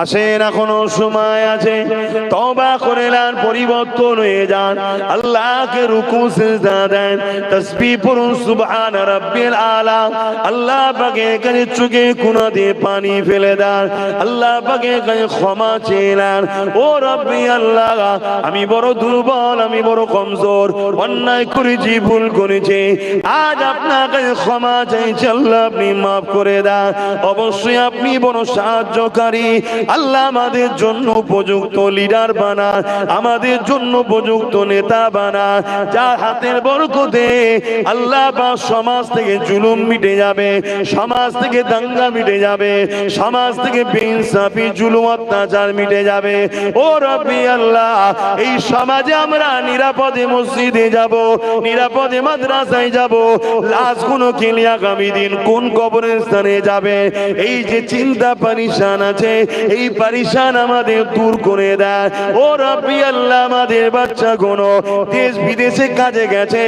আসেন, এখনও সময় আছে। তবা করে নেন, পরিবর্তন হয়ে যান। আল্লাহকে রুকু, সিজদা দেন, তাসবিহ পড়ুন, সুবহান রাব্বিল আলা। আল্লাহ পাকে কাছে চোখে কোনা দিয়ে পানি ফেলে দেন। আল্লাহ পাকে কাছে ক্ষমা চেয়ে নেন। ও রব্বি আল্লাহ, আমি বড় দুর্বল, আমি বড় কমজোর, অন্যায় করেছি, ভুল করেছি। আজ আপনার কাছে ক্ষমা চাইছি, আল্লাহ আপনি মাফ করে দেন। অবশ্যই আপনি বড় সাহায্যকারী। আল্লাহ আমাদের জন্য উপযুক্ত লিডার বানান আমাদের জন্য উপযুক্ত নেতা বানা। যার হাতের বরকতে আল্লাহ বা সমাজ থেকে জুলুম মিটে যাবে, সমাজ থেকে দাঙ্গা মিটে যাবে, সমাজ থেকে বেইনসাফি, জুলুম, অত্যাচার মিটে যাবে। ও রব্বি আল্লাহ, এই সমাজে আমরা নিরাপদে মসজিদে যাব, নিরাপদে মাদ্রাসায় যাব। লাশ কোনো খেলে আগামী দিন কোন কবরের স্থানে যাবে? এই যে চিন্তা পারিশান আছে, এই পারিশান আমাদের দূর করে দেয়। ও রব্বি আল্লাহ, আমাদের বাচ্চা কোনো দেশ বিদেশে কাজে গেছে,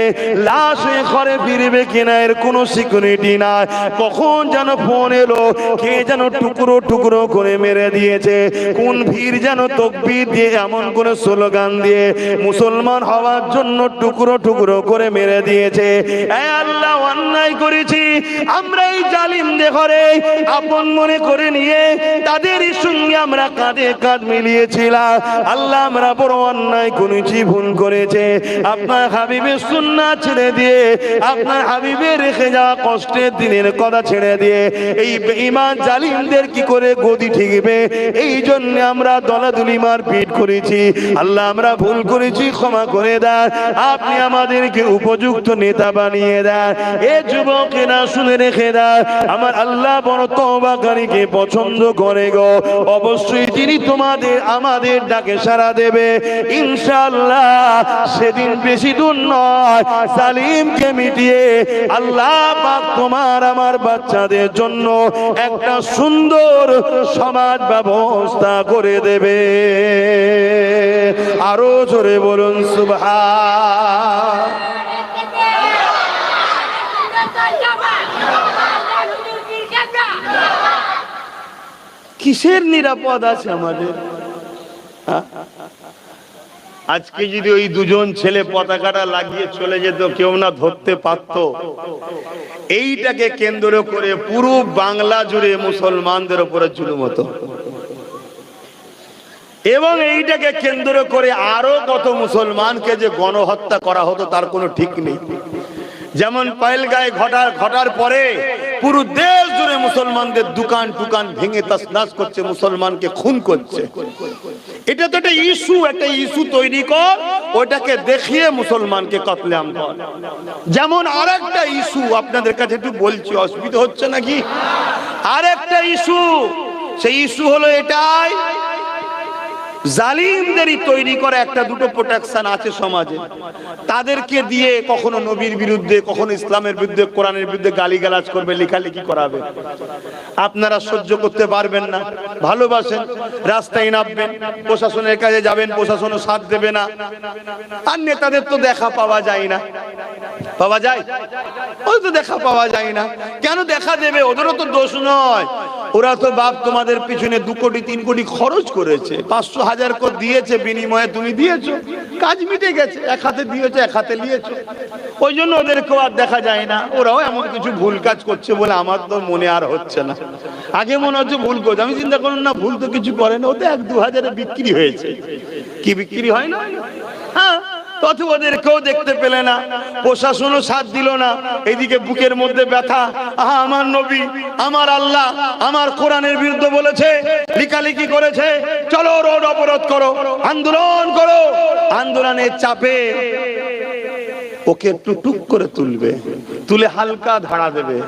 লাশ হয়ে ঘরে ফিরবে কিনা এর কোনো সিকিউরিটি নাই। কখন যেন ফোন এলো, কে যেন টুকরো টুকরো করে মেরে দিয়েছে, কোন ভিড় যেন তকবির দিয়ে, এমন কোন স্লোগান দিয়ে মুসলমান হওয়ার জন্য টুকরো টুকরো করে মেরে দিয়েছে। আল্লাহ, অন্যায় করেছি, আমরা এই জালিমদের ঘরে আপন মনে করে নিয়ে তাদের সঙ্গে আমরা কাঁধে কাঁধ মিলিয়েছিলাম। আল্লাহ আমরা বড় অন্যায় করেছি, ভুল করেছে। আপনার হাবিবের সুন্না ছেড়ে দিয়ে, আপনার হাবিবে রেখে যাওয়া কষ্টের দিনের কথা ছেড়ে দিয়ে, এই ইমান জালিমদের কি করে গদি ঠিকবে? এই জন্য আমরা দলাদুলি মার পিট করেছি। আল্লাহ আমরা ভুল করেছি, ক্ষমা করে দেন। আপনি আমাদেরকে উপযুক্ত নেতা বানিয়ে দেন। এ যুবকেরা শুনে রেখে দেন, আমার আল্লাহ বড় তবাকারীকে পছন্দ করে গো, অবশ্যই যিনি তোমাদের, আমাদের ডাকে সারা দেবে। ইনশাআল্লাহ, সেদিন বেশি দূর নয় সালিমকে মিটিয়ে আল্লাহ তোমার, আমার বাচ্চাদের জন্য একটা সুন্দর সমাজ ব্যবস্থা করে দেবে। আরও জোরে বলুন সুবহা কিসের নিরাপদ আছে আমাদের? আজকে যদি ওই দুজন ছেলে পতাকাটা লাগিয়ে চলে যেত, কেউ না ধরতে পারত। এইটাকে কেন্দ্র করে পুরো বাংলা জুড়ে মুসলমানদের উপরে জুলুম হতো। এবং এইটাকে কেন্দ্র করে আরও কত মুসলমানকে যে গণহত্যা করা হতো, তার কোনো ঠিক নেই। যেমন পায়েলগায়ে ঘটার ঘটার পরে পুরো দেশ জুড়ে মুসলমানদের দোকান টুকান ভেঙে তাসনাস করছে, মুসলমানকে খুন করছে। এটা তো একটা ইস্যু একটা ইস্যু তৈরি কর ওটাকে দেখিয়ে মুসলমানকে কতলাম কর। যেমন আরেকটা ইস্যু আপনাদের কাছে একটু বলছি, অসুবিধা হচ্ছে নাকি? আরেকটা ইস্যু, সেই ইস্যু হলো এটাই জালিমদেরই তৈরি করা একটা দুটো প্রোটেকশন আছে সমাজে। তাদেরকে দিয়ে কখনো নবীর বিরুদ্ধে, কখনো ইসলামের বিরুদ্ধে, কোরআনের বিরুদ্ধে গালিগালাজ করবে, লেখালেখি করাবে। আপনারা সহ্য করতে পারবেন না, ভালোবাসেন, রাস্তায় নামবেন, প্রশাসনের কাছে যাবেন, প্রশাসনও সাথ দেবে না। আর নেতাদের তো দেখা পাওয়া যায় না। পাওয়া যায়? ওই তো দেখা পাওয়া যায় না। কেন দেখা দেবে? ওদেরও তো দোষ নয়। ওরা তো বাপ তোমাদের পিছনে দু কোটি, তিন কোটি খরচ করেছে, পাঁচশো হাজার করে দিয়েছে বিনিময়ে তুমি দিয়েছ। কাজ মিটে গেছে, এক হাতে দিয়েছ, এক হাতে নিয়েছো। ওই জন্য ওদেরকেও আর দেখা যায় না। ওরাও এমন কিছু ভুল কাজ করছে বলে আমার তো মনে আর হচ্ছে না। আগে মনে হচ্ছে ভুল করছে। আমি চিন্তা করুন না, ভুল তো কিছু করে না ও তো এক দু হাজারে বিক্রি হয়েছে। কি বিক্রি হয় না? হ্যাঁ আন্দোলন করো। আন্দোলনের চাপে ওকে একটু টুক করে তুলবে, তুলে হালকা ধাড়া দেবে,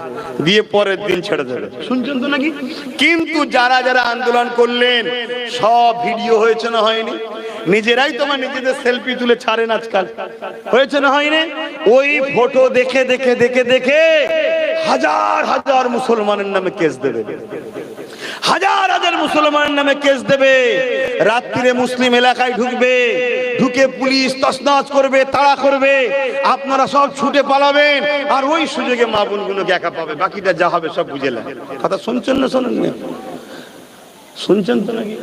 দিয়ে পরের দিন ছেড়ে দেবে। শুনছেন তো নাকি? কিন্তু যারা যারা আন্দোলন করলেন, সব ভিডিও হয়েছে না হয়নি? নিজেরাই তোমার নিজেদের সেলফি তুলে ছাড়েন আজকাল। হয়েছে না হয়নি? ওই ফটো দেখে দেখে দেখে দেখে হাজার হাজার মুসলমানের নামে কেস দেবে। হাজার হাজার মুসলমানের নামে কেস দেবে। রাত্রিরে মুসলিম এলাকায় ঢুকবে, ঢুকে পুলিশ তসনাচ করবে, তাড়া করবে। আপনারা সব ছুটে পালাবেন আর ওই সুযোগে মা বোনগুলোকে একা পাবে। বাকিটা যা হবে সব বুঝে কথা শুনছেন না শোনেন শুনছেন তো নাকি?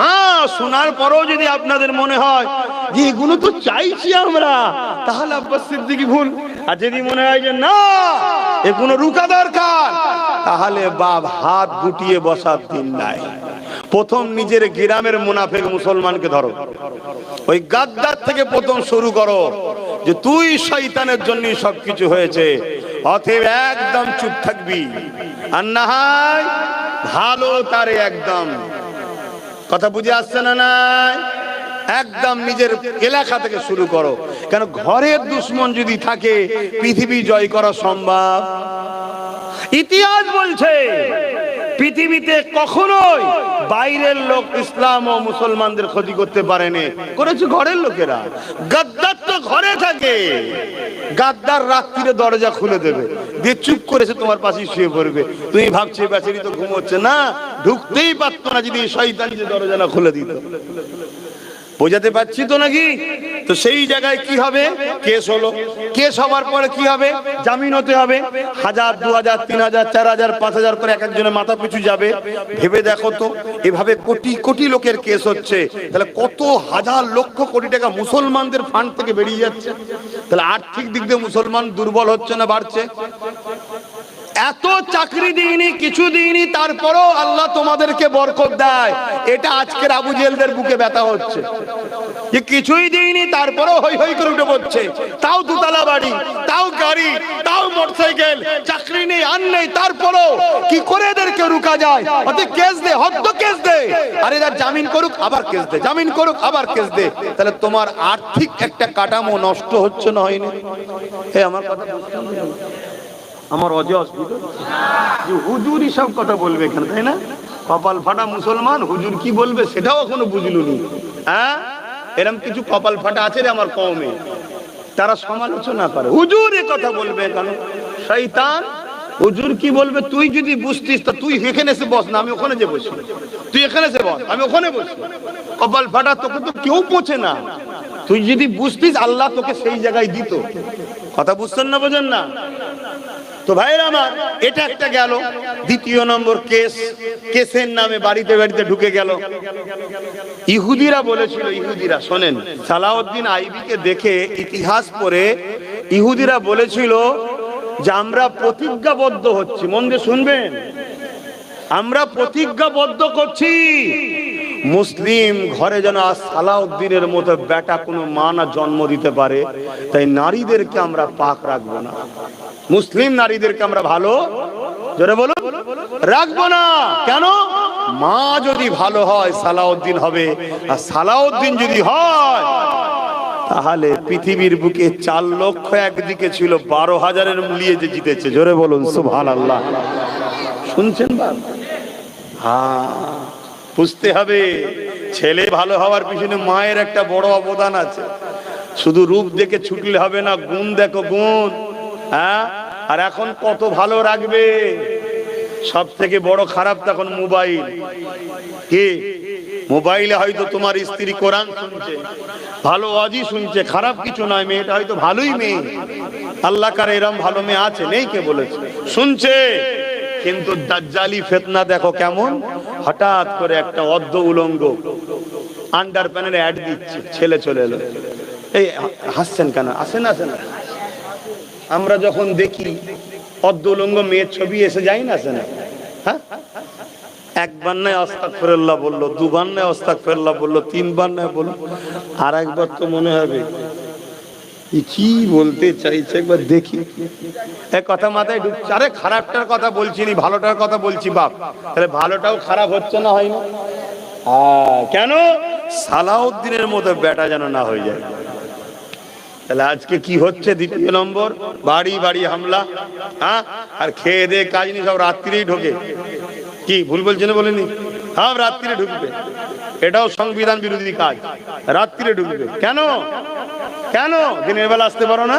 হ্যাঁ শোনার পরেও যদি আপনাদের মনে হয় যে এগুলো তো চাইছি আমরা, তাহলে আব্বাস সিদ্দিকি ভুল। আর যদি মনে হয় যে না, এগুলো রুকা দরকার, তাহলে বাপ হাত গুটিয়ে বসার দিন নাই। প্রথম নিজের গ্রামের মুনাফেক মুসলমানকে ধরো। ওই গাদ্দার থেকে প্রথম শুরু করো, যে তুই শয়তানের জন্য সবকিছু হয়েছে, অতএব একদম চুপ থাকবি। আর না হয় ভালো তারে একদম কথা বুঝে আসছে না নাই? একদম নিজের এলাকা থেকে শুরু করো। কেন ঘরের দুশ্মন যদি থাকে, পৃথিবী জয় করা সম্ভব? ইতিহাস বলছে পৃথিবীতে কখনোই বাইরের লোক ইসলাম ও মুসলমানদের ক্ষতি করতে পারেনি। করেছে ঘরের লোকেরা। গাদ্দার তো ঘরে থাকে। গাদ্দার রাত্রিরে দরজা খুলে দেবে। দিয়ে চুপ করেছে, তোমার পাশে শুয়ে পড়বে। তুমি ভাবছে, বেচারি তো ঘুমোচ্ছে। না, ঢুকতেই পারতো না যদি শয়তান যে দরজা না খুলে দিত। বোঝাতে পারছি তো নাকি? তো সেই জায়গায় কি হবে? কেস হলো। কেস হওয়ার পরে কি হবে? জামিন হতে হবে। হাজার, দু হাজার, তিন হাজার, চার হাজার, পাঁচ হাজার করে এক একজনের মাথা পিছু যাবে। ভেবে দেখো তো, এভাবে কোটি কোটি লোকের কেস হচ্ছে। তাহলে কত হাজার লক্ষ কোটি টাকা মুসলমানদের ফান্ড থেকে বেরিয়ে যাচ্ছে? তাহলে আর্থিক দিক দিয়ে মুসলমান দুর্বল হচ্ছে না বাড়ছে? এত চাকরি দিইনি, কিছু দিইনি, তারপরও আল্লাহ তোমাদেরকে বরকত দেয়। এটা আজকের আবু জেলদের বুকে ব্যথা হচ্ছে। যে কিছুই দিইনি, তারপরও হই হই করে উঠে পড়ছে। তাও দুতলা বাড়ি, তাও গাড়ি, তাও মোটরসাইকেল, চাকরি নেই, আর নেই, তারপরও কি করে এদেরকে রুকা যায়? অতে কেস দে, হদ্দ কেস দে। আরে এরা জামিন করুক, আবার কেস দে। জামিন করুক, আবার কেস দে। তাহলে তোমার আর্থিক একটা কাঠামো নষ্ট হচ্ছে না হয়নি? এ, আমার কথা? আমার অজয় অসুবিধা? হুজুর সব কথা বলবে এখানে, তাই না? কপাল ফাটা মুসলমান, হুজুর কি বলবে সেটাও এখনও বুঝলুনি হ্যাঁ? এরম কিছু কপাল ফাটা আছে রে আমার কমে তারা সমালোচনা করে। হুজুর এ কথা বলবে কেন? শৈতান হুজুর কি বলবে? তুই যদি বুঝতিস, তা তুই এখানে এসে বস না, আমি ওখানে যে বসি। তুই এখানে এসে বস, আমি ওখানে বসি। কপাল ফাটা তোকে তো কেউ পৌঁছে না। তুই যদি বুঝতিস, আল্লাহ তোকে সেই জায়গায় দিত। কথা বুঝছেন না বোঝেন না? তো ভাই আমার, এটা একটা গেল। দ্বিতীয় নম্বর কেস। কেসের নামে বাড়িতে বাড়িতে ঢুকে গেল। ইহুদিরা বলেছিল, ইহুদিরা, শোনেন, সালাউদ্দিন আইবিকে দেখে ইতিহাস পরে ইহুদিরা বলেছিল যে আমরা প্রতিজ্ঞাবদ্ধ হচ্ছি। মন দিয়ে শুনবেন? আমরা প্রতিজ্ঞাবদ্ধ করছি। মুসলিম ঘরে যেন সালাউদ্দিনের মতো বেটা কোনো মা না জন্ম দিতে পারে, তাই নারীদেরকে আমরা পাক রাখব না। মুসলিম নারীদেরকে আমরা ভালো? জোরে বলো রাখব না। কেন? মা যদি ভালো হয়, সালাউদ্দিন হবে। আর সালাউদ্দিন যদি হয়, তাহলে পৃথিবীর বুকে চার লক্ষ একদিকে ছিল, বারো হাজারের মূলিয়ে যে জিতেছে। জোরে বলুন সুভান আল্লাহ শুনছেন হ্যাঁ বুঝতে হবে, ছেলে ভালো হওয়ার পিছনে মায়ের একটা বড় অবদান আছে। শুধু রূপ দেখে ছুটলে হবে না, গুণ দেখো, গুণ। হ্যাঁ? আর এখন কত ভালো রাখবে। সব থেকে বড় খারাপ তখন মোবাইল। কি? মোবাইলে হয়তো তোমার স্ত্রী কোরআন শুনছে, ভালো অজি শুনছে, খারাপ কিছু নয়, মেয়েটা হয়তো ভালোই মেয়ে। আল্লাহ কার এরম ভালো মেয়ে আছে? নেই কে বলেছে? শুনছে। কিন্তু দাজ্জালি ফেতনা দেখো কেমন? হঠাৎ করে একটা অর্ধ উলঙ্গ আন্ডার প্যানেলে অ্যাড দিচ্ছে, ছেলে চলে এলো। এই হাসছেন কেন? আসেন আসেন। আমরা যখন দেখি অর্ধ উলঙ্গ মেয়ের ছবি এসে যাই না, আসে না। হ্যাঁ? একবার নয় অস্তাক ফেরল্লাহ বলল, দুবার নয় অস্তাক ফেরল্লাহ বলল, তিনবার নয় বলল। আর একবার তো মনে হবে কি বলতে চাইছে? একবার দেখি। এক কথা মাথায় ঢুকছে। আরে, খারাপটার কথা বলছি নি ভালোটার কথা বলছি, বাপ। তাহলে ভালোটাও খারাপ হচ্ছে না হয় না কেন? সালাউদ্দিনের মতো বেটা যেন না হয়ে যায়। তাহলে আজকে কি হচ্ছে দ্বিতীয় নম্বর? বাড়ি বাড়ি হামলা হ্যাঁ আর খেয়ে দে কাজ নি সব রাত্রিরেই ঢোকে। কি, ভুল বলছে না বলেনি? সব রাত্রিরে ঢুকবে। এটাও সংবিধান বিরোধী কাজ। রাত্রিরে ঢুকবে। কেন? কেন? দিনের বেলা আসতে পারো না?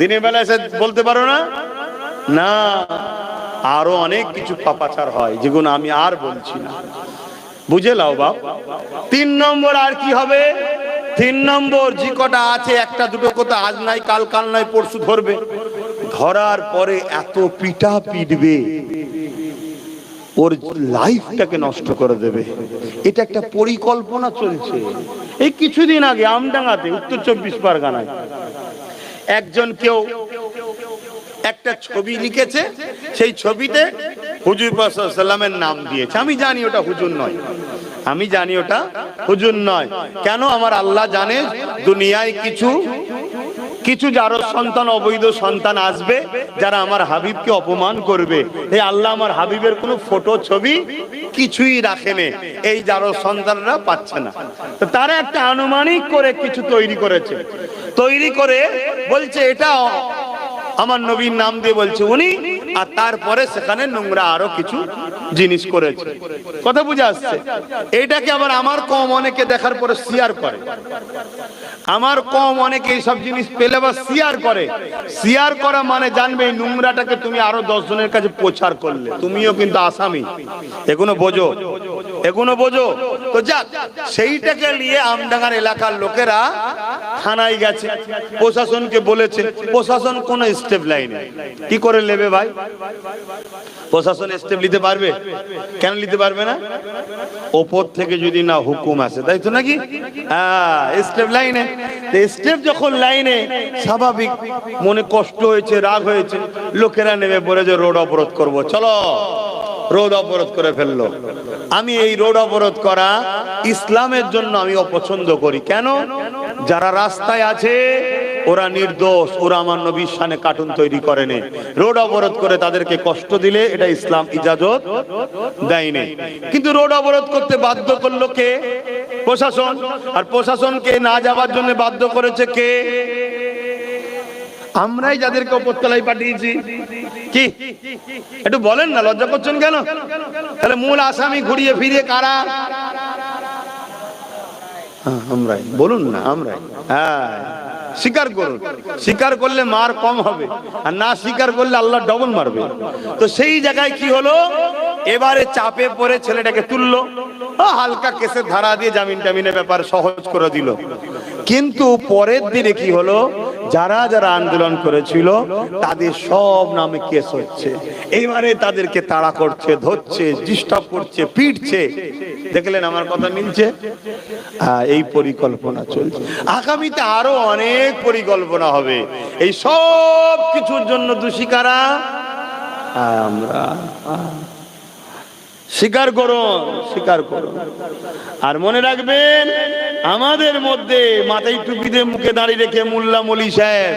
দিনের বেলা এসে বলতে পারো না? না, আরও অনেক কিছু পাপাচার হয়, যেগুলো আমি আর বলছি না। বুঝে লাও বাপ। তিন নম্বর আর কি হবে? তিন নম্বর, যে কটা আছে, একটা, দুটো কথা আজ নাই, কাল কাল নাই, পরশু ধরবে। ধরার পরে এত পিটা পিটবে, ওর লাইফটাকে নষ্ট করে দেবে। এটা একটা পরিকল্পনা চলছে। এই কিছুদিন আগে আমডাঙ্গাতে উত্তর চব্বিশ পরগনায় একজন কেউ একটা ছবি লিখেছে, সেই ছবিতে হুজুর সাল্লামের নাম দিয়েছে। আমি জানি ওটা হুজুর নয়। আমি জানি ওটা হুজুর নয়। কেন? আমার আল্লাহ জানে, দুনিয়ায় কিছু কিছু যার সন্তান, অবৈধ সন্তান আসবে, যারা আমার হাবিবকে অপমান করবে। এই আল্লাহ আমার হাবিবের কোনো ফটো ছবি কিছুই রাখেনে এই যার সন্তানরা পাচ্ছে না। তো তারা একটা আনুমানিক করে কিছু তৈরি করেছে। তৈরি করে বলছে, এটা আমার নবীর নাম দিয়ে বলছে উনি, আর তারপরে সেখানে নোংরা আরও কিছু জিনিস করেছে। কথা বুঝে আসছে? এটাকে আবার আমার কম অনেকে দেখার পরে শেয়ার করে। আমার কম অনেকে এইসব জিনিস পেলে বা শেয়ার করে। শিয়ার করা মানে জানবে এই নোংরাটাকে তুমি আরও দশ জনের কাছে প্রচার করলে। তুমিও কিন্তু আসামি। এগুলো বোঝো? এগুলো বোঝো? তো যাক, সেইটাকে নিয়ে আমডাঙ্গার এলাকার লোকেরা থানায় গেছে। প্রশাসনকে বলেছে, প্রশাসন কোন স্টেপ লাইনে কি করে নেবে ভাই? প্রশাসন স্টেপ নিতে পারবে? কেন নিতে পারবে না? ওপর থেকে যদি না হুকুম আসে, তাই তো নাকি? হ্যাঁ স্টেপ লাইনে স্টেপ যখন লাইনে স্বাভাবিক মনে কষ্ট হয়েছে, রাগ হয়েছে, লোকেরা নেমে বলে যে, রোড অবরোধ করব। চলো। রোড অবরোধ করে ফেলল। আমি এই রোড অবরোধ করা ইসলামের জন্য আমি অপছন্দ করি। কেন? যারা রাস্তায় আছে, ওরা নির্দোষ, ওরা আমার নবীর সানে কার্টুন তৈরি করেনি রোড অবরোধ করে তাদেরকে কষ্ট দিলে এটা ইসলাম ইজাজত দেয়নি কিন্তু রোড অবরোধ করতে বাধ্য করল কে? প্রশাসন। আর প্রশাসনকে না যাওয়ার জন্য বাধ্য করেছে কে? আমরাই যাদেরকে উপরতলায় পাঠিয়েছি। কি? একটু বলেন না, লজ্জা করছেন কেন? তাহলে মূল আসামি ঘুরিয়ে ফিরিয়ে কারা? আমরাই। বলুন না আমরাই। হ্যাঁ স্বীকার করুন। স্বীকার করলে মার কম হবে আর না স্বীকার করলে আল্লাহ ডবল মারবে। তো সেই জায়গায় কি হলো? এবারে চাপে পড়ে ছেলেটাকে তুললো হালকা কেসের ধারা দিয়ে জামিন টামিনের ব্যাপার সহজ করে দিল। কিন্তু পরের দিনে কি হলো? যারা যারা আন্দোলন করেছিল তাদের সব নামে কেস হচ্ছে। এইবারে তাদেরকে তাড়া করছে ধরছে ডিস্টার্ব করছে পিটছে। দেখলেন আমার কথা মিলছে? হ্যাঁ, এই পরিকল্পনা চলছে। আগামীতে আরও অনেক পরিকল্পনা হবে। এই সব কিছুর জন্য দোষী কারা? আমরা। স্বীকার করুন স্বীকার করুন আর মনে রাখবেন, আমাদের মধ্যে মাথায় টুপিতে মুখে দাঁড়িয়ে রেখে মোল্লা মলি সাহেব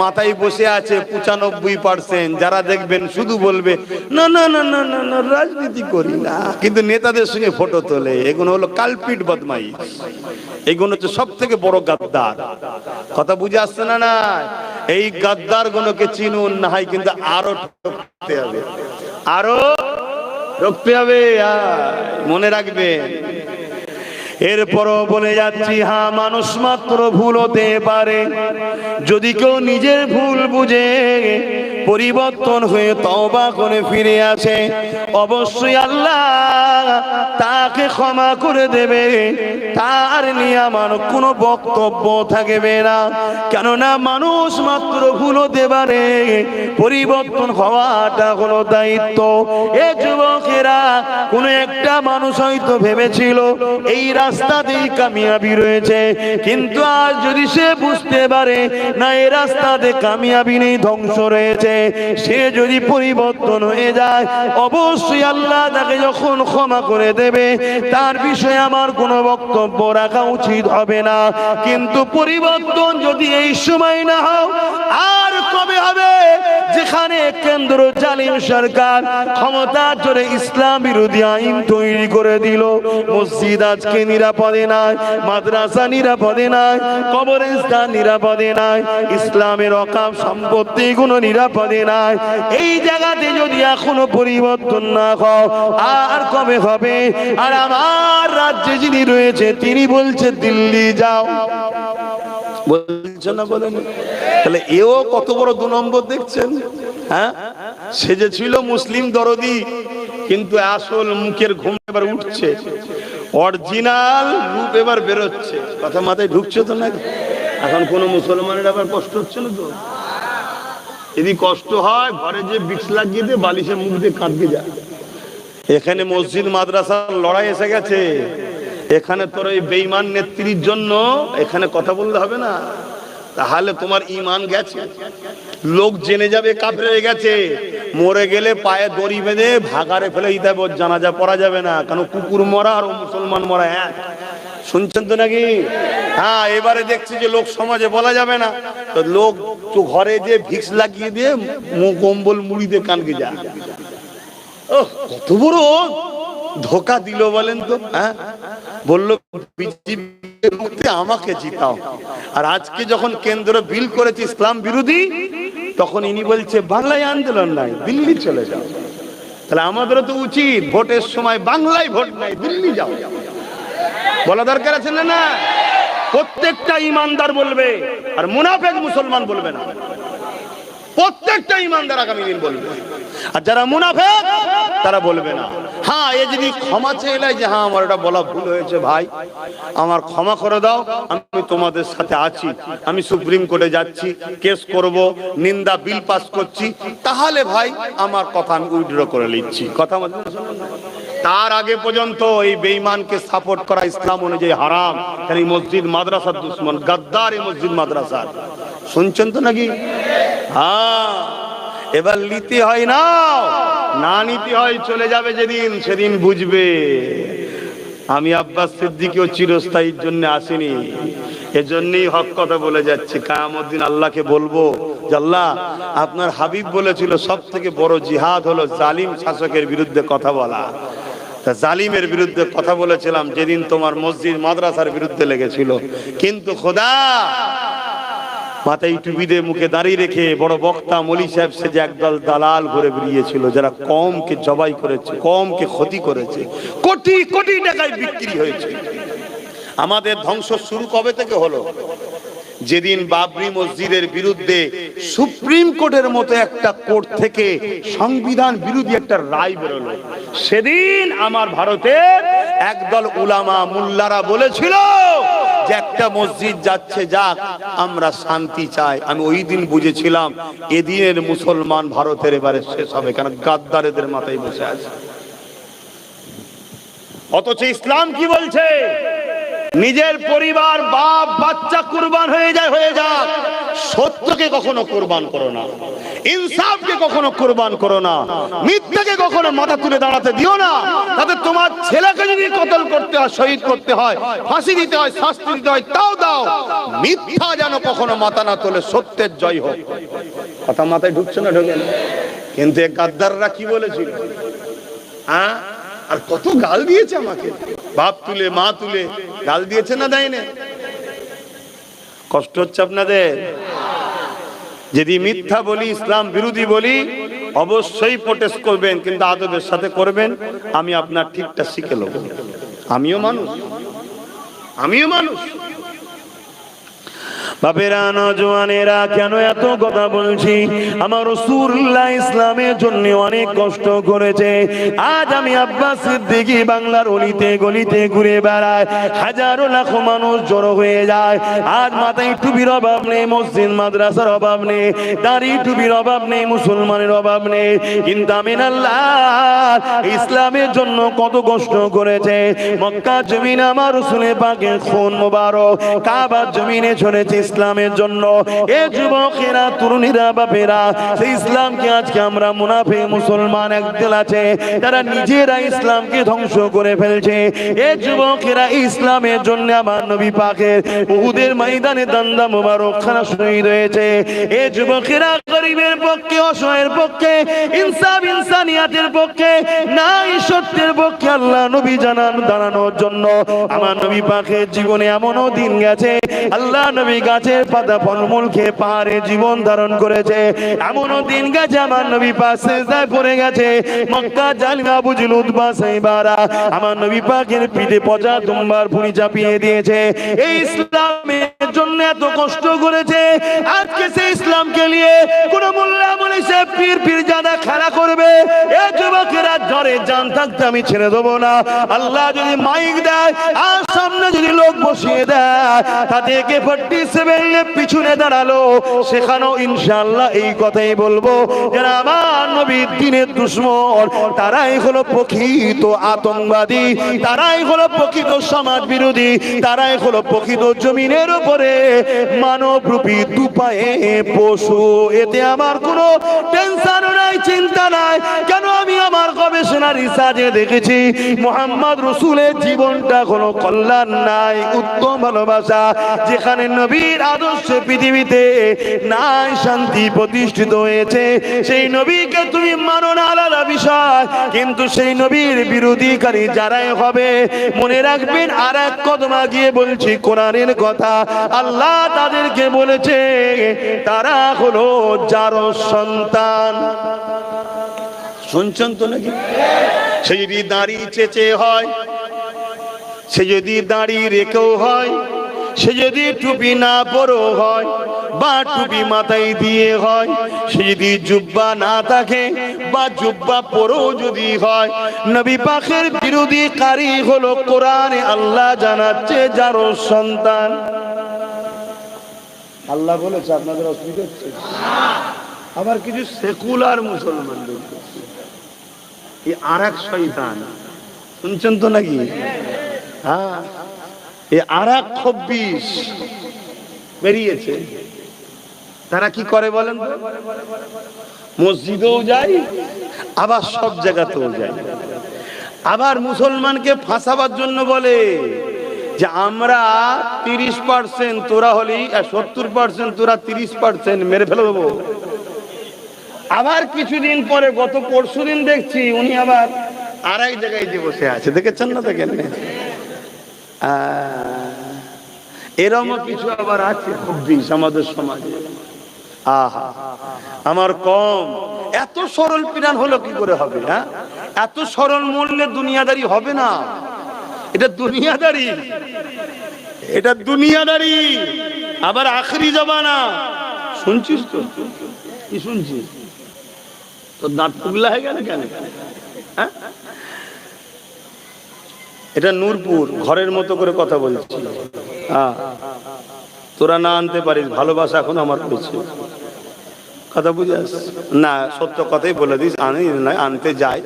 মাথায় বসে আছে পঁচানব্বই পার্সেন্ট যারা দেখবেন শুধু বলবে, না না না না না না, রাজনীতি করি না। কিন্তু নেতাদের সঙ্গে ফটো তোলে, এগুলো হলো কালপিট বদমাই এগুলো হচ্ছে সব থেকে বড় গাদ্দার। কথা বুঝে আসছে না না? এই গাদ্দার গুলোকে চিনুন, না হয় কিন্তু আরও আরও রক্তে হবে মনে রাখবেন। এরপরও বলে যাচ্ছি হ্যাঁ মানুষ মাত্র ভুল হতে পারে। যদি কেউ নিজের ভুল বুঝে, পরিবর্তন হয়ে তওবা করে ফিরে আসে, অবশ্যই আল্লাহ তাকে ক্ষমা করে দেবে। তার নিয়ে আমার কোনো বক্তব্য থাকবে না। কেননা মানুষ মাত্র ভুল হতে পারে, পরিবর্তন হওয়াটা হলো দায়িত্ব। এ যুবকেরা, কোনো একটা মানুষ হয়তো ভেবেছিল, এই রাস্তাতেই কামিয়াবি রয়েছে। কিন্তু আজ যদি সে বুঝতে পারে, না, এই রাস্তাতে কামিয়াবি নেই, ধ্বংস রয়েছে। সে যদি পরিবর্তন হয়ে যায়, অবশ্যই আল্লাহ তাকে যখন ক্ষমা করে দেবে, তার বিষয়ে আমার কোনো বক্তব্য রাখা উচিত হবে না। কিন্তু পরিবর্তন যদি এই সময় না হোক আর কবে হবে? কেন্দ্র জালিম সরকার ক্ষমতা জোরে ইসলাম বিরোধী আইন তৈরি করে দিল। মসজিদ আজকে নিরাপদে নাই, মাদ্রাসা নিরাপদে নাই, কবরস্থান নিরাপদে নাই, ইসলামের অকাম সম্পত্তি গুলো নিরাপদে নাই। এই জায়গাতে যদি এখনও পরিবর্তন না হয়, আর কবে হবে? আর আমার রাজ্যে যিনি রয়েছে, তিনি বলছে দিল্লি যাও। বলছেন না বলেন। তাহলে এও কত বড় দু নম্বর দেখছেন? হ্যাঁ? সে যে ছিল মুসলিম দরদি, কিন্তু আসল মুখের ঘুম এবার উঠছে। অরিজিনাল রূপ এবার বেরোচ্ছে। কথা মাথায় ঢুকছে তো নাকি? এখন কোন মুসলমানের আবার কষ্ট হচ্ছে না তো? যদি কষ্ট হয়, ঘরে যে বিক্স লাগিয়ে দিয়ে বালিশে মুখ দিয়ে কাঁদকে যায় এখানে মসজিদ মাদ্রাসার লড়াই এসে গেছে। এখানে তোর ওই বেইমান নেত্রীর জন্য এখানে কথা বলতে হবে না। তাহলে তোমার ইমান গেছে। লোক জেনে যাবে হয়ে গেছে। মরে গেলে পায়ে দড়ি বেঁধে ভাগারে ফেলে দিতে ওর জানাজা পড়া যাবে না। কারণ কুকুর মরা আর মুসলমান মরা এক? শুনছেন তো নাকি? হ্যাঁ এবারে দেখছি যে লোক সমাজে বলা যাবে না। তো লোক তো ঘরে যে ভিক্স লাগিয়ে দিয়ে কম্বল মুড়ি দিয়ে কানকে যা কত বড় ধোকা দিল বলেন তো হ্যাঁ? বলল আমাকে জিতাও। আর আজকে যখন কেন্দ্র বিল করেছে ইসলাম বিরোধী, তখন ইনি বলছে, বাংলায় আন্দোলন নাই, দিল্লি চলে যাও। তাহলে আমাদেরও তো উচিত, ভোটের সময় বাংলায় ভোট নাই, দিল্লি যাও। বলা দরকার আছে না না? প্রত্যেকটা ইমানদার বলবে, আর মুনাফেক মুসলমান বলবে না। প্রত্যেকটা ইমানদার আগামী দিন বলবে। আর যারা মুনাফেক, তারা বলবে না। হ্যাঁ এ যদি ক্ষমা চেয়ে যে হ্যাঁ আমার এটা বলা ভুল হয়েছে ভাই, আমার ক্ষমা করে দাও, আমি তোমাদের সাথে আছি, আমি সুপ্রিম কোর্টে যাচ্ছি, কেস করব, নিন্দা, বিল পাস করছি, তাহলে ভাই আমার কথা আমি উইথড্র করে নিচ্ছি। কথা তার আগে পর্যন্ত এই বেঈমানকে সাপোর্ট করা ইসলাম অনুযায়ী হারাম। এই মসজিদ মাদ্রাসার দুশ্মন, গাদ্দার এই মসজিদ মাদ্রাসার। শুনছেন তো নাকি? হ্যাঁ। এবার নিতে হয় না। না নিতে হয়, চলে যাবে যেদিন, সেদিন বুঝবে। আমি আব্বাস সিদ্দিকেও চিরস্থায়ীর জন্য আসিনি। এজন্যই হক কথা বলে যাচ্ছি। কায়ামুদ্দিন আল্লাহকে বলব আল্লাহ, আপনার হাবিব বলেছিল সব থেকে বড় জিহাদ হলো জালিম শাসকের বিরুদ্ধে কথা বলা। তা জালিমের বিরুদ্ধে কথা বলেছিলাম, যেদিন তোমার মসজিদ, মাদ্রাসার বিরুদ্ধে লেগেছিল। কিন্তু খোদা মাথায় টুপি দিয়ে মুখে দাঁড়িয়ে রেখে বড় বক্তা মলি সাহেব সে যে একদল দালাল ঘুরে বেরিয়েছিল, যারা কমকে জবাই করেছে, কমকে ক্ষতি করেছে, কোটি কোটি টাকায় বিক্রি হয়েছে। আমাদের ধ্বংস শুরু কবে থেকে হলো? যেদিন বাবরি মসজিদের বিরুদ্ধে সুপ্রিম কোর্টের মতো একটা কোর্ট থেকে সংবিধান বিরোধী একটা রায় বেরোলো। সেদিন আমার ভারতের একদল উলামা, মুল্লারা বলেছিল যে একটা মসজিদ যাচ্ছে, যাক, আমরা শান্তি চাই। আমি ওই দিন বুঝেছিলাম, এদিনের মুসলমান ভারতের এবারে শেষ হবে কেন? গাদ্দারেদের মাথায় বসে আছে। অথচ ইসলাম কি বলছে? নিজের পরিবার, বাপ, বাচ্চা কুরবান হয়ে যায়, হয়ে যাক। সত্যকে কখনো কুরবান করো না। ইনসাফকে কখনো কুরবান করো না। মিথ্যাকে কখনো মাথা তুলে দাঁড়াতে দিও না। তাতে তোমার ছেলেকে যদি কতল করতে হয়, শহীদ করতে হয়, ফাঁসি দিতে হয়, শাস্তি দিতে হয়, তাও দাও। মিথ্যা যেন কখনো মাথা না তোলে, সত্যের জয় হোক। কথা মাথায় ঢুকছে না, ঢোকে কিন্তু গাদ্দাররা কি বলেছিল? হ্যাঁ আর কত গাল দিয়েছে আমাকে। বাপ তুলে, মা তুলে, গাল দিয়েছে না দেয় না কষ্ট হচ্ছে আপনাদের? যদি মিথ্যা বলি, ইসলাম বিরোধী বলি, অবশ্যই প্রোটেস্ট করবেন, কিন্তু আদবের সাথে করবেন, আমি আপনার ঠিকটা শিখে নেব। আমিও মানুষ। আমিও মানুষ। কেন এত কথা বলছি? আমার ইসলামের জন্য অনেক কষ্ট করেছে। আজ আমি আব্বাস বাংলার অলিতে গলিতে ঘুরে বেড়ায় হাজারো মানুষ জড়ো হয়ে যায়। আজ মাথায় টুপির অভাব নেই, মসজিদ, মাদ্রাসার অভাব নেই, দাড়ি টুপির অভাব নেই, মুসলমানের অভাব নেই। কিন্তু আমিন আল্লাহ ইসলামের জন্য কত কষ্ট করেছে। মক্কা জমিন আমার রসুলের পাকে খুন মোবারক, কাবার জমিনে ছড়েছে ইসলামের জন্য। এ যুবকেরা, তরুণীরা, বাপেরা, সেই ইসলামকে আজকে আমরা মুনাফে মুসলমান একদল আছে, তারা নিজেরা ইসলামকে ধ্বংস করে ফেলছে। এ যুবকেরা, ইসলামের জন্য আমার নবী পাকের উহুদের ময়দানে দান্দা মুবারক খানা শহীদ হয়েছে। এ যুবকেরা, গরিবের পক্ষে, অসহায়ের পক্ষে, ইনসাফ, ইনসানিয়াতের পক্ষে নাই সত্যের পক্ষে আল্লাহ নবী জানান দাঁড়ানোর জন্য। আমার নবী পাকের জীবনে এমনও দিন গেছে, আল্লাহ নবী গাছের পাতা ফলমূল খেয়ে পাহাড়ে জীবন ধারণ করেছে। এমনও দিন গেছে আমার নবী পাশে পড়ে গেছে। মক্কা জালগা বুঝল উদ্বা আমার নবী পাকের পিঠে পচা দুম্বার ভুঁড়ি চাপিয়ে দিয়েছে। এই ইসলামের ইসলামের জন্য এত কষ্ট করেছে, আজকে সে ইসলামকে নিয়ে কোন মোল্লা সে পীর পীর জাদা খেলা করবে, এ যুবকেরা জ্বরে জান থাকতে আমি ছেড়ে দেবো না। আল্লাহ যদি মাইক দেয়, আর সামনে যদি লোক বসিয়ে দেয় তাদেরকে ফোর্টি সেভেন পিছনে দাঁড়াল, সেখানেও ইনশাআল্লাহ এই কথাই বলব, যারা আমার নবীর দিনের দুশ্মন, তারাই হলো প্রকৃত আতঙ্কবাদী, তারাই হলো প্রকৃত সমাজ বিরোধী তারাই হলো প্রকৃত জমিনের উপরে মানব রূপী দুপায়ে পশু এতে আমার কোনো টেনশন নাই, চিন্তা নাই। কেন আমি আমার গবেষণা রিসার্চে দেখেছি? মোহাম্মদ রসুলের জীবনটা কোনো কল্যাণ নাই, উত্তম ভালোবাসা। যেখানে নবীর আদর্শ পৃথিবীতে নাই শান্তি প্রতিষ্ঠিত হয়েছে, সেই নবীকে তুমি মানো না, আলাদা বিষয়। কিন্তু সেই নবীর বিরোধীকারী যারাই হবে, মনে রাখবেন আর এক কদমা গিয়ে বলছি, কোরআনের কথা। আল্লাহ তাদেরকে বলেছে, তারা হলো যার সন্তান। শুনছেন তো নাকি? সে যদি দাঁড়িয়ে চেচে হয়, সে যদি দাঁড়িয়ে রেখেও হয়, সে যদি টুপি না পরো হয় বা টুপি মাথায় দিয়ে হয়, সে যদি জুব্বা না থাকে বা জুব্বা পরো যদি হয়, নবী পাখের বিরোধী কারি হলো কোরআনে আল্লাহ জানাচ্ছে যারো সন্তান। আল্লাহ বলেছে, আপনাদের অসুবিধা হচ্ছে? আবার কিছু সেকুলার মুসলমান এই আর এক শয়তান, শুনছেন তো নাকি? হ্যাঁ এই আর এক খব্বিশ বেরিয়েছে। তারা কি করে বলেন মসজিদেও যায়, আবার সব জায়গাতেও যায়। আবার মুসলমানকে ফাঁসাবার জন্য বলে যে আমরা তিরিশ পার্সেন্ট তোরা হলি সত্তর পার্সেন্ট তোরা তিরিশ পার্সেন্ট মেরে ফেলে দেবো। আবার কিছুদিন পরে, গত পরশু দিন দেখছি উনি আবার এক জায়গায় যে বসে আছে। দেখেছেন না দেখেন এরমও কিছু আবার আছে খুব বিষ আমাদের সমাজে। আহা, আমার কম। এত সরল পিরান হলো কি করে হবে হ্যাঁ? এত সরল মূল্যে দুনিয়াদারি হবে না। এটা দুনিয়াদারি এটা দুনিয়াদারি আবার আখরি জমানা। শুনছিস তো? কি শুনছিস? তোর দাঁত পুগলা হয়ে গেল কেন? হ্যাঁ? এটা নূরপুর, ঘরের মতো করে কথা বলছি। হ্যাঁ। তোরা না আনতে পারিস, ভালোবাসা এখন আমার পেয়েছে কথা বুঝে? না, সত্য কথাই বলে দিস, আনি, আনতে যায়।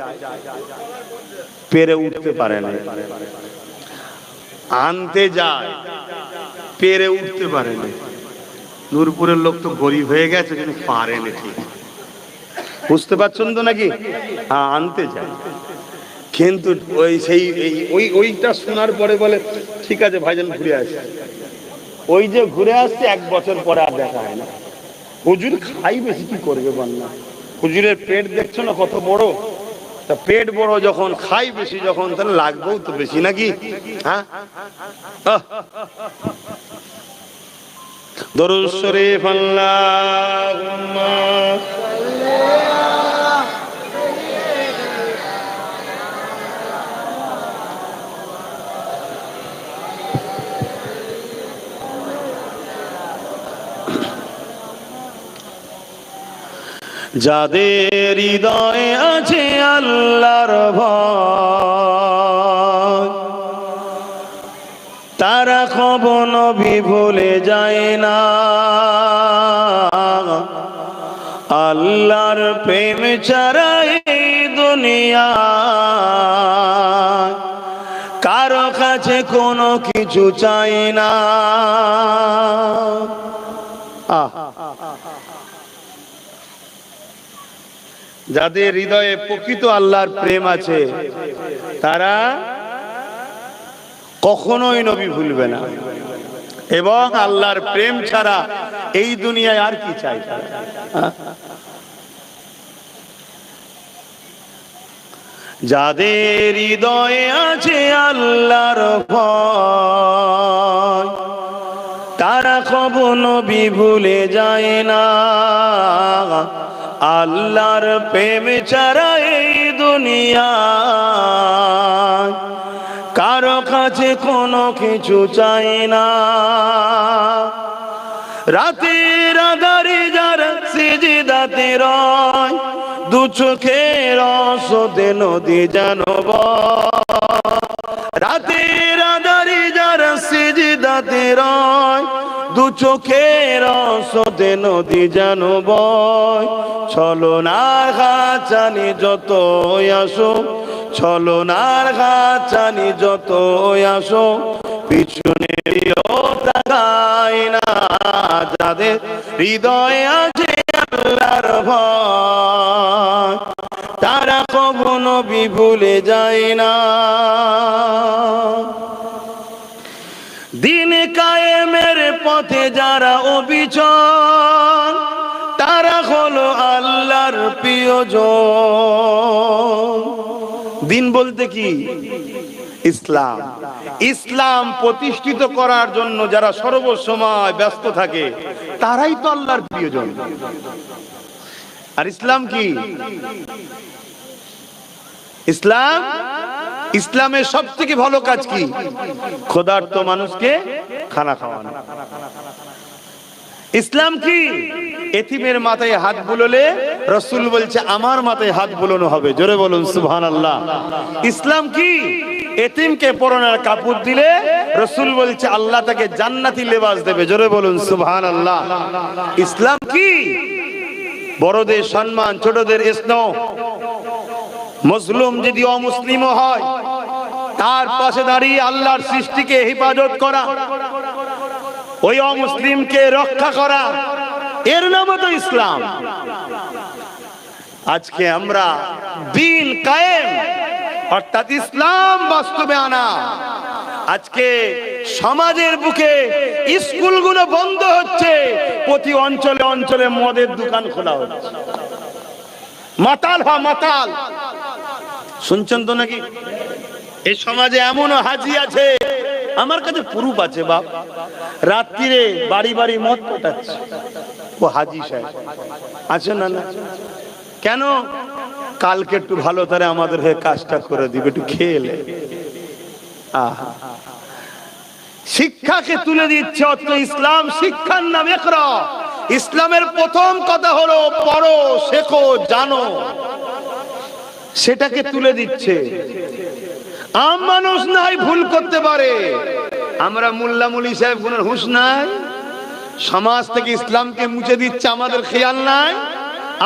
পেরে উঠতে পারে না। আনতে যায়, পেরে উঠতে পারে না। নূরপুরের লোক তো গরিব হয়ে গেছে, কিন্তু পারে না ঠিক। বুঝতে পারছেন তো নাকি? হ্যাঁ আনতে যায়। কিন্তু ওই সেই ওই, ওইটা শোনার পরে বলে, ঠিক আছে ভাইজান, ঘুরে আসে। ওই যে ঘুরে আসছে, এক বছর পরে আর দেখা হয় না। হুজুর খাই বেশি কি করবে বান্না হুজুরের পেট দেখছ না কত বড়? তা পেট বড় যখন খাই বেশি যখন, তাহলে লাগবেও তো বেশি নাকি হ্যাঁ। দরুদ শরীফ যাদের হৃদয়ে আছে আল্লাহর ভয়, তারা কব নবী ভুলে যায় না। আল্লাহর প্রেম এই দুনিয়া, কারও কাছে কোনো কিছু চাই না। আহ। যাদের হৃদয়ে প্রকৃত আল্লাহর প্রেম আছে, তারা কখনোই নবী ভুলবে না এবং আল্লাহর প্রেম ছাড়া এই দুনিয়ায় আর কি চাই? যাদের হৃদয়ে আছে আল্লাহর ভয়, তারা কব নবী ভুলে যায় না আল্লাহর প্রেম ছাড়া এই দুনিয়া। কারও কাছে কোনো কিছু চাই না। রাতের আধারে যারা সিজিদাতে রয়, দু চোখের অসদে নদী জানব রাতের আধারে রয় দু চোখের অসদে নদী জানব চলো না গাছানি যত আসো চলো নার গাছানি যত আসো, পিছনে তাকাই না যাদের হৃদয়ে আছে আল্লাহর ভয়। তারা কখনো বিভুলে যায় না। দিন কায়েমের পথে যারা অবিচল, তারা হলো আল্লাহর প্রিয়জন। দিন বলতে কি? ইসলাম। ইসলাম প্রতিষ্ঠিত করার জন্য যারা সর্বসময় ব্যস্ত থাকে, তারাই তো আল্লাহর প্রিয়জন। আর ইসলাম কি? ইসলাম ইসলামের সব থেকে ভালো কাজ কি? ক্ষুধার্ত মানুষকে খানা খাওয়ানো। ইসলাম কি? এতিমের মাথায় হাত বুলোলে রসুল বলছে আমার মাথায় হাত বুলোনো হবে। জোরে বলুন সুহান আল্লাহ ইসলাম কি? এতিমকে পরনের কাপড় দিলে রসুল বলছে আল্লাহ তাকে জান্নাতি লেবাস দেবে। জোরে বলুন সুবহান আল্লাহ ইসলাম কি? বড়দের সম্মান ছোটদের স্নেহ। মুসলিম যদি অমুসলিমও হয়, তার পাশে দাঁড়িয়ে আল্লাহর সৃষ্টিকে হেফাজত করা, ওই অমুসলিমকে রক্ষা করা, এর নাম তো ইসলাম। আজকে আমরা দিন কায়েম, অর্থাৎ ইসলাম বাস্তবে আনা। আজকে সমাজের বুকে স্কুলগুলো বন্ধ হচ্ছে, প্রতি অঞ্চলে অঞ্চলে মদের দোকান খোলা হচ্ছে। মাতাল হা মাতাল। শুনছেন তো নাকি? এই সমাজে এমনও হাজি আছে, আমার কাছে পুরুপ আছে বাপ। রাত্রিরে বাড়ি বাড়ি মদ পটাচ্ছে ও হাজি সাহেব, আছে না না? কেন? কালকে একটু ভালো তারে আমাদের হয়ে কাজটা করে দিবে, একটু খেয়ে আহা। শিক্ষাকে তুলে দিচ্ছে অত ইসলাম, শিক্ষার নাম একরা। ইসলামের প্রথম কথা হলো, পড়ো, শেখো, জানো। সেটাকে তুলে দিচ্ছে। আম মানুষ নাই ভুল করতে পারে। আমরা মোল্লা মুলি সাহেব কোন হুঁশ নাই। সমাজ থেকে ইসলামকে মুছে দিচ্ছে আমাদের খেয়াল নাই।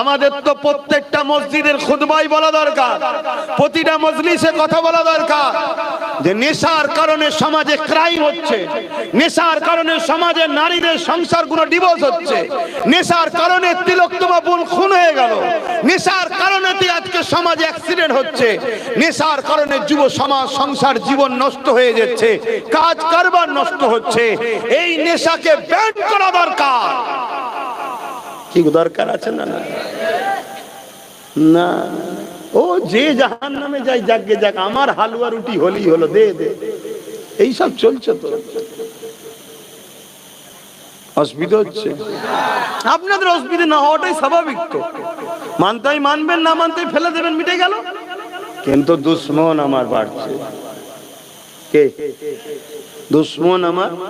আমাদের তো প্রত্যেকটা মসজিদের খুদবাই বলা দরকার। প্রতিটা মজলিসে কথা বলা দরকার। যে নেশার কারণে সমাজে ক্রাইম হচ্ছে, নেশার কারণে সমাজে নারীদের সংসারগুলো ডিভোর্স হচ্ছে, নেশার কারণে তিলোত্তমা বোন খুন হয়ে গেল, নেশার কারণে আজকে সমাজে অ্যাক্সিডেন্ট হচ্ছে, নেশার কারণে যুব সমাজ সংসার জীবন নষ্ট হয়ে যাচ্ছে, কাজ কারবার নষ্ট হচ্ছে, এই নেশাকে ব্যান করা দরকার। কি দরকার আছে না না? ও, যে জাহান নামে যাই, যাকে যাক, আমার হালুয়া রুটি হলি হলো, দে দে। এই সব চলছে তো। অসুবিধা হচ্ছে। আপনাদের অসুবিধা না হওয়াটাই স্বাভাবিক তো। মানতেই মানবেন, না মানতেই ফেলে দেবেন, মিটে গেল। কিন্তু দুশ্মন আমার বাড়ছে। কে? দুশ্মন আমার